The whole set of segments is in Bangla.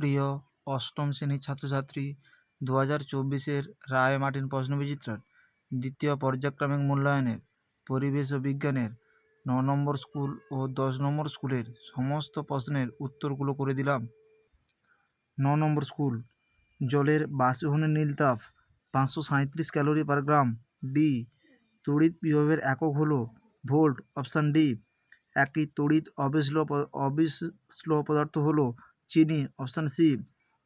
প্রিয় অষ্টম শ্রেণির ছাত্রছাত্রী দু হাজার চব্বিশের রায় মার্টিন প্রশ্নবিচিত্রার দ্বিতীয় পর্যায়ক্রমিক মূল্যায়নের, পরিবেশ ও বিজ্ঞানের ন নম্বর স্কুল ও দশ নম্বর স্কুলের সমস্ত প্রশ্নের উত্তরগুলো করে দিলাম। ন নম্বর স্কুল, জলের বাষ্পীভবনের নীলতাপ পাঁচশো সাঁইত্রিশ ক্যালোরি পার গ্রাম। ডি, তড়িৎ বিভবের একক হলো ভোল্ট অপশান ডি। একটি তড়িৎ অবিশ্ল অবিশ্ল পদার্থ হলো চিনি, অপশান সি,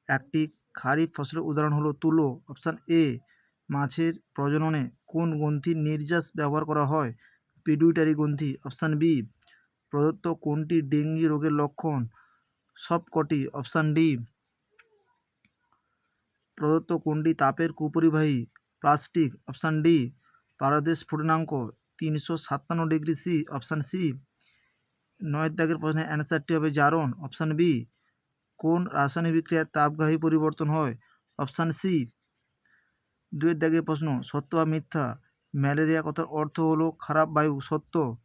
একটি খারিফ ফসলের উদাহরণ হলো তুলো। অপশান এ, মাছের প্রজননে কোন গ্রন্থির নির্যাস ব্যবহার করা হয়? পিডুইটারি গ্রন্থি। অপশান বি, প্রদত্ত কোনটি ডেঙ্গি রোগের লক্ষণ? সবকটি। অপশান ডি, প্রদত্ত কোনটি তাপের কুপরিবাহী? প্লাস্টিক। অপশান ডি, পারদেশ স্ফুটনাঙ্ক তিনশো সাতান্ন ডিগ্রি সি। অপশান সি, নয় দাগের প্রশ্নে অ্যান্সারটি হবে জারণ। অপশান বি কোন রাসায়নিক বিক্রিয়ায় তাপগাহী পরিবর্তন হয়? অপশান সি দুয়ের দাগের প্রশ্ন, সত্য বা মিথ্যা? ম্যালেরিয়া কথার অর্থ হলো খারাপ বায়ু, সত্য।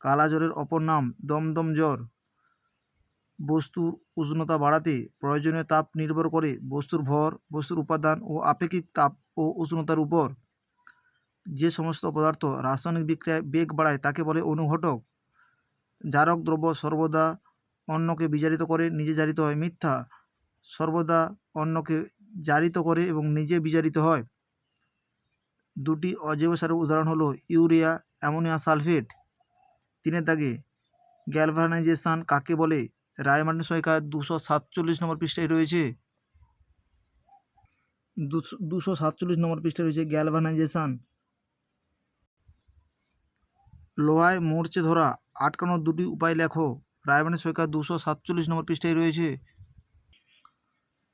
কালা জ্বরের অপর নাম, দমদম জ্বর। বস্তুর উষ্ণতা বাড়াতে প্রয়োজনীয় তাপ নির্ভর করে বস্তুর ভর, বস্তুর উপাদান ও আপেক্ষিক তাপ ও উষ্ণতার উপর। যে সমস্ত পদার্থ রাসায়নিক বিক্রিয়ায় বেগ বাড়ায় তাকে বলে অনুঘটক। জারক দ্রব্য সর্বদা অন্যকে বিজারিত করে, নিজে জারিত হয়। মিথ্যা। সর্বদা অন্যকে জারিত করে এবং নিজে বিজারিত হয়। দুটি অজৈব সারের উদাহরণ হলো ইউরিয়া, অ্যামোনিয়া সালফেট। তিনের দাগে, গ্যালভানাইজেশন কাকে বলে? রায়মার্টিন সহায়িকা দুশো সাতচল্লিশ নম্বর পৃষ্ঠায় রয়েছে। দুশো সাতচল্লিশ নম্বর পৃষ্ঠায় রয়েছে গ্যালভানাইজেশন। লোহায় মরচে ধরা, আটকানোর দুটি উপায় লেখো। রায়মার্টিন সহায়িকা দুশো সাতচল্লিশ নম্বর পৃষ্ঠায় রয়েছে।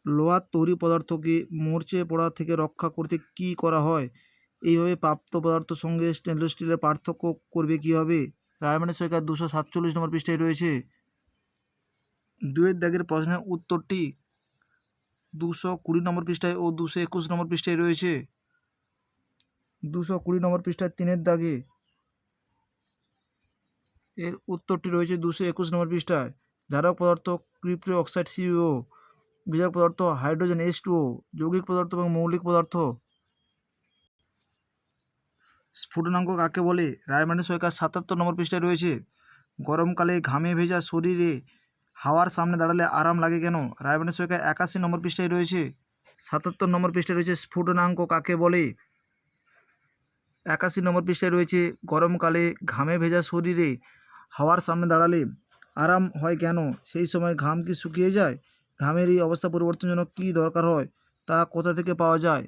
লোহার তৈরি পদার্থকে মরচে পড়া থেকে রক্ষা করতে কী করা হয়? এইভাবে প্রাপ্ত পদার্থ সঙ্গে স্টেনলেস স্টিলের পার্থক্য করবে কীভাবে? রায়মার্টিন সহায়িকা দুশো সাতচল্লিশ নম্বর পৃষ্ঠায় রয়েছে। দুয়ের দাগের প্রশ্নের উত্তরটি দুশো কুড়ি নম্বর পৃষ্ঠায় ও দুশো একুশ নম্বর পৃষ্ঠায় রয়েছে। দুশো কুড়ি নম্বর পৃষ্ঠায় তিনের দাগে এর উত্তরটি রয়েছে দুশো একুশ নম্বর পৃষ্ঠায়। জারক পদার্থ ক্রিপ্টো অক্সাইড সিও বিজারক পদার্থ হাইড্রোজেন এস টু যৌগিক পদার্থ এবং মৌলিক পদার্থ। স্ফুটনাঙ্ক কাকে বলে? রায়মার্টিন সহায়িকা সাতাত্তর নম্বর পৃষ্ঠায় রয়েছে। গরমকালে ঘামে ভেজা শরীরে হাওয়ার সামনে দাঁড়ালে আরাম লাগে কেন? রায়মার্টিন সহায়িকা একাশি নম্বর পৃষ্ঠায় রয়েছে। সাতাত্তর নম্বর পৃষ্ঠায় রয়েছে স্ফুটনাঙ্ক কাকে বলে? একাশি নম্বর পৃষ্ঠায় রয়েছে, গরমকালে ঘামে ভেজা শরীরে হাওয়ার সামনে দাঁড়ালে আরাম হয় কেন? সেই সময় ঘাম কি শুকিয়ে যায়? ঘামের এই অবস্থা পরিবর্তনের জন্য কী দরকার হয়? তা কোথা থেকে পাওয়া যায়?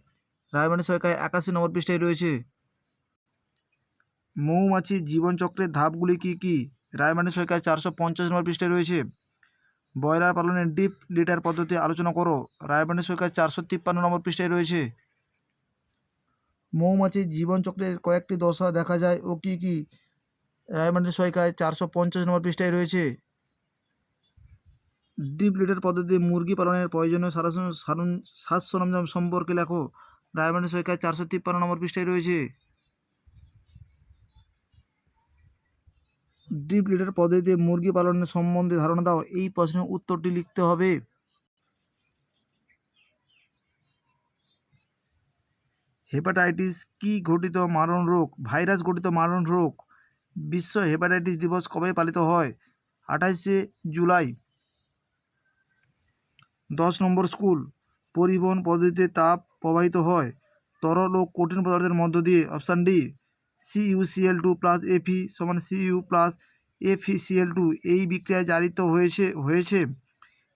রায়মার্টিন সহায়িকায় একাশি নম্বর পৃষ্ঠায় রয়েছে। মৌমাছির জীবনচক্রের ধাপগুলি কী কী? রায়মার্টিন সহায়িকায় চারশো পঞ্চাশ নম্বর পৃষ্ঠায় রয়েছে। ব্রয়লার পালনের ডিপ লিটার পদ্ধতি আলোচনা করো। রায়মার্টিন সহায়িকায় চারশো তিপ্পান্ন নম্বর পৃষ্ঠায় রয়েছে। মৌমাছির জীবনচক্রের কয়েকটি দশা দেখা যায় ও কী কী? রায়মার্টিন সহায়িকায় চারশো পঞ্চাশ নম্বর পৃষ্ঠায় রয়েছে। ডিপ লিটার পদ্ধতিতে মুরগি পালনের প্রয়োজনীয় সারা সারণ সাজ সরঞ্জাম সম্পর্কে লেখো। রায়মার্টিন সহায়িকায় চারশো তিপ্পান্ন নম্বর পৃষ্ঠায় রয়েছে। ডিপ লিটার পদ্ধতিতে মুরগি পালনের সম্বন্ধে ধারণা দাও। এই প্রশ্নের উত্তরটি লিখতে হবে। হেপাটাইটিস কি ঘটিত মারণ রোগ? ভাইরাস ঘটিত মারণ রোগ? বিশ্ব হেপাটাইটিস দিবস কবে পালিত হয়? আঠাইশে জুলাই। দশ নম্বর স্কুল, পরিবহন পদ্ধতিতে তাপ প্রবাহিত হয়। তরল ও কঠিন পদার্থের মধ্য দিয়ে। Option D CUCL two plus এফি সমান সিইউ প্লাস এফিসিএল টু এই বিক্রিয়ায় জারিত হয়েছে হয়েছে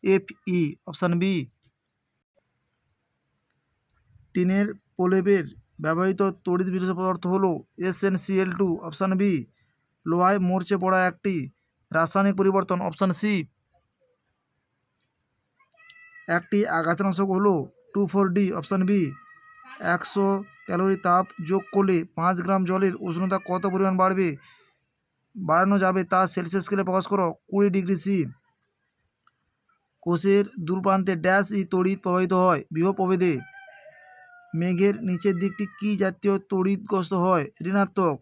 এফ ই অপশান বি, টিনের প্রলেপের ব্যবহৃত তড়িৎ বিশেষ পদার্থ হলো এসএনসিএল টু অপশান বি লোহায় মরচে পড়া একটি রাসায়নিক পরিবর্তন অপশান সি একটি আগাছানাশক হলো two four D option B একশো ক্যালোরি তাপ যোগ করলে পাঁচ গ্রাম জলের উষ্ণতা কত পরিমাণ বাড়বে? বাড়ানো যাবে তা সেলসিয়াস স্কেলে প্রকাশ করো, কুড়ি ডিগ্রি সি কোষের দূরপ্রান্তে ড্যাশ ই তড়িৎ প্রবাহিত হয়, বিভব প্রভেদে। মেঘের নিচের দিকটি কী জাতীয় তড়িৎগ্রস্ত হয়? ঋণাত্মক।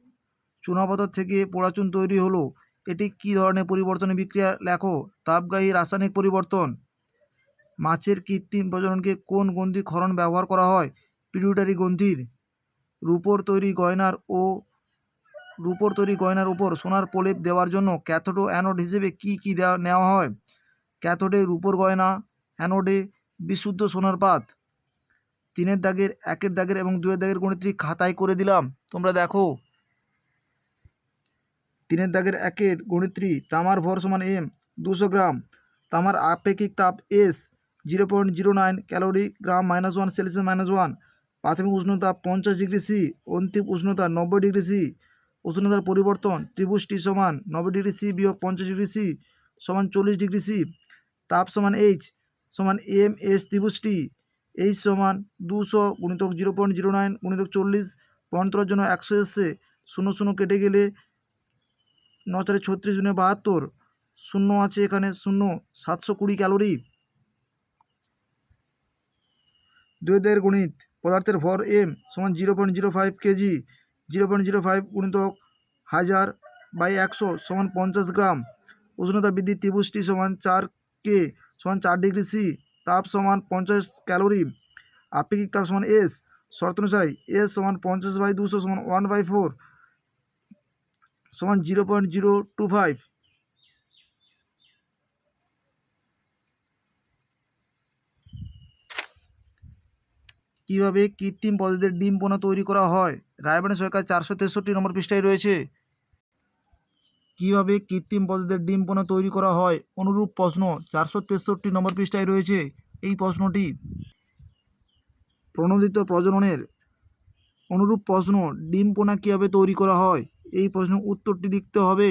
চুনাপাথর থেকে পোড়াচুন তৈরি হলো। এটি কী ধরনের পরিবর্তনের বিক্রিয়া? লেখো। তাপগাহী রাসায়নিক পরিবর্তন। মাছের কৃত্রিম প্রজননকে কোন গ্রন্থি ক্ষরণ ব্যবহার করা হয়? পিডিউটারি গ্রন্থির। রূপোর তৈরি গয়নার ও রূপোর তৈরি গয়নার উপর সোনার প্রলেপ দেওয়ার জন্য ক্যাথোড ও অ্যানোড হিসেবে কী কী দেওয়া নেওয়া হয়? ক্যাথোডে রূপোর গয়না, অ্যানোডে বিশুদ্ধ সোনার পাত। তিনের দাগের, একের দাগের এবং দুয়ের দাগের গণিতটি খাতায় করে দিলাম। তোমরা দেখো। তিনের দাগের একের গণিত্রী তামার ভর সমান এম দুশো গ্রাম। তামার আপেক্ষিক তাপ S zero point zero nine calorie gram minus one Celsius minus one প্রাথমিক উষ্ণতা পঞ্চাশ ডিগ্রি সি অন্তিম উষ্ণতা নব্বই ডিগ্রি সি উষ্ণতার পরিবর্তন ত্রিভুজ টি সমান নব্বই ডিগ্রি সি বিয়োগ পঞ্চাশ ডিগ্রি সি সমান চল্লিশ ডিগ্রি সি তাপ সমান এইচ সমান এম এস ত্রিভুজ টি এইচ সমান দুশো গুণিতক জিরো পয়েন্ট জিরো নাইন গুণিতক চল্লিশ। পয়েন্টর জন্য একশো এসছে শূন্য শূন্য কেটে গেলে ন চারে ছত্রিশ গুণে বাহাত্তর। শূন্য আছে এখানে, শূন্য, সাতশো কুড়ি ক্যালোরি। দুয়েদের গণিত পদার্থের ভর এম সমান zero point zero five KG, zero point zero five গুণিতক হাজার বাই একশো সমান পঞ্চাশ গ্রাম। উষ্ণতা বৃদ্ধি ত্রিভুজটি সমান চার কে সমান চার ডিগ্রি সি, তাপ সমান পঞ্চাশ ক্যালোরি। আপেক্ষিক তাপ সমান এস, শর্ত অনুসারে এস সমান পঞ্চাশ বাই দুশো সমান ওয়ান বাই ফোর। সমান zero point zero two five. কীভাবে কৃত্রিম পদ্ধতিতে ডিম পোনা তৈরি করা হয়? রায়বাণী সরকার চারশো তেষট্টি নম্বর পৃষ্ঠায় রয়েছে। কীভাবে কৃত্রিম পদ্ধতিতে ডিম পোনা তৈরি করা হয়? অনুরূপ প্রশ্ন চারশো তেষট্টি নম্বর পৃষ্ঠায় রয়েছে। এই প্রশ্নটি প্রণোদিত প্রজননের। অনুরূপ প্রশ্ন, ডিম পোনা কীভাবে তৈরি করা হয়? এই প্রশ্নের উত্তরটি লিখতে হবে।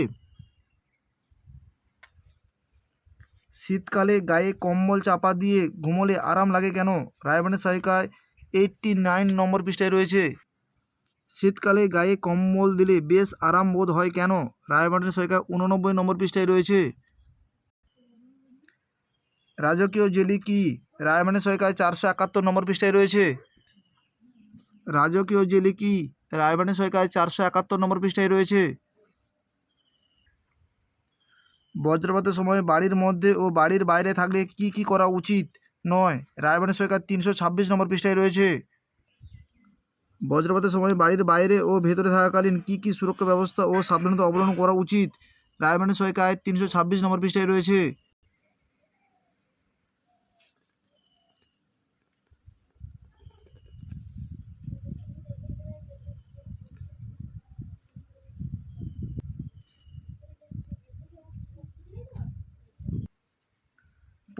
শীতকালে গায়ে কম্বল চাপা দিয়ে ঘুমোলে আরাম লাগে কেন? রায়বানের সহায়িকায় এইটটি নাইন নম্বর পৃষ্ঠায় রয়েছে। শীতকালে গায়ে কম্বল দিলে বেশ আরাম বোধ হয় কেন? রায়বানের সহায়িকায় উননব্বই নম্বর পৃষ্ঠায় রয়েছে। রাজকীয় জেলি কি? রায়মানের সহায়িকায় চারশো একাত্তর নম্বর পৃষ্ঠায় রয়েছে। রাজকীয় জেলি কি? রায়বানের সহায়িকায় চারশো একাত্তর নম্বর পৃষ্ঠায় রয়েছে। বজ্রপাতের সময় বাড়ির মধ্যে ও বাড়ির বাইরে থাকলে কি কি করা উচিত? নয়। রায়বানের সরকার তিনশো ছাব্বিশ নম্বর পৃষ্ঠায় রয়েছে। বজ্রপাতের সময় বাড়ির বাইরে ও ভেতরে থাকাকালীন কি কি সুরক্ষা ব্যবস্থা ও সাবধানতা অবলম্বন করা উচিত? রায়বানের সরকার তিনশো ছাব্বিশ নম্বর পৃষ্ঠায় রয়েছে।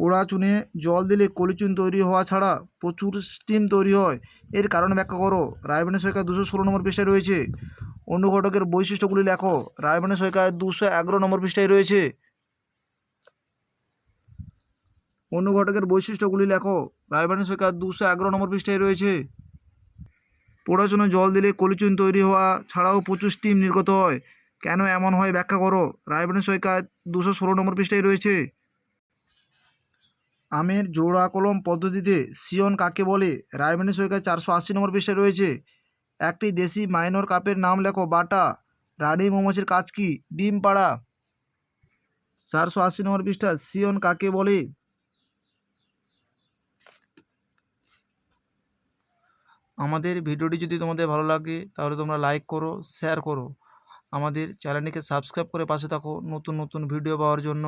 পোড়া চুনে জল দিলে কলিচুন তৈরি হওয়া ছাড়া প্রচুর স্টিম তৈরি হয়। এর কারণ ব্যাখ্যা করো। রায়বানের সৈকায় দুশো ষোলো নম্বর পৃষ্ঠায় রয়েছে। অন্য ঘটকের বৈশিষ্ট্যগুলি লেখো। রায়বানের সৈকায় দুশো এগারো নম্বর পৃষ্ঠায় রয়েছে। অন্য ঘটকের বৈশিষ্ট্যগুলি লেখো। রায়বানের সৈকায় দুশো এগারো নম্বর পৃষ্ঠায় রয়েছে। পোড়া চুনে জল দিলে কলিচুন তৈরি হওয়া ছাড়াও প্রচুর স্টিম নির্গত হয়। কেন এমন হয় ব্যাখ্যা করো। রায়বানের সৈকায় দুশো ষোলো নম্বর পৃষ্ঠায় রয়েছে। আমের জোড়া কলম পদ্ধতিতে সিয়ন কাকে বলে? রায়মানি সৈকায় চারশো আশি নম্বর পৃষ্ঠায় রয়েছে। একটি দেশি মাইনর কাপের নাম লেখো বাটা। রানী মৌমাছির কাজ কি? ডিম পাড়া। চারশো আশি নম্বর পৃষ্ঠা, সিয়ন কাকে বলে? আমাদের ভিডিওটি যদি তোমাদের ভালো লাগে, তাহলে তোমরা লাইক করো শেয়ার করো। আমাদের চ্যানেলটিকে সাবস্ক্রাইব করে পাশে থাকো নতুন নতুন ভিডিও পাওয়ার জন্য।